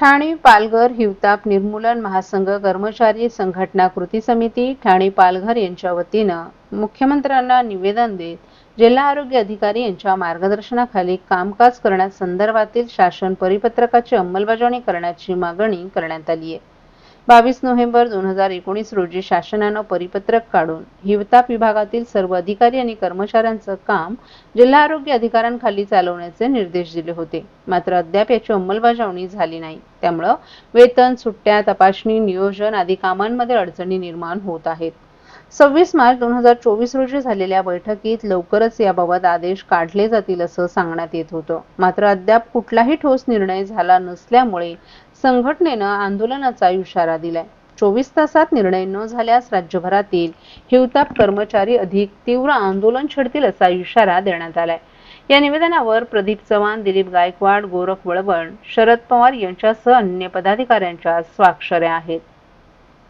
ठाणे पालघर हिवताप निर्मूलन महासंघ कर्मचारी संघटना कृती समिती ठाणे पालघर यांच्या वतीनं मुख्यमंत्र्यांना निवेदन देत जिल्हा आरोग्य अधिकारी यांच्या मार्गदर्शनाखाली कामकाज करण्यासंदर्भातील शासन परिपत्रकाची अंमलबजावणी करण्याची मागणी करण्यात आली आहे. बावीस नोव्हेंबर दोन हजार एकोणीस रोजी शासनानं परिपत्रक काढून हिवताप विभागातील सर्व अधिकारी आणि कर्मचाऱ्यांचं काम जिल्हा आरोग्य अधिकाऱ्यांखाली चालवण्याचे निर्देश दिले होते. मात्र अद्याप याची अंमलबजावणी झाली नाही. त्यामुळं वेतन सुट्ट्या तपासणी नियोजन आदी कामांमध्ये अडचणी निर्माण होत आहेत. सव्वीस मार्च दोन हजार चोवीस रोजी झालेल्या बैठकीत लवकरच याबाबत आदेश काढले जातील असं सांगण्यात येत होतं. मात्र अद्याप कुठलाही ठोस निर्णय झाला नसल्यामुळे संघटनेनं आंदोलनाचा इशारा दिलाय. चोवीस तासात निर्णय न झाल्यास राज्यभरातील हिवताप कर्मचारी अधिक तीव्र आंदोलन छेडतील असा इशारा देण्यात आलाय. या निवेदनावर प्रदीप चव्हाण दिलीप गायकवाड गोरख वळवण शरद पवार यांच्यासह अन्य पदाधिकाऱ्यांच्या स्वाक्षऱ्या आहेत.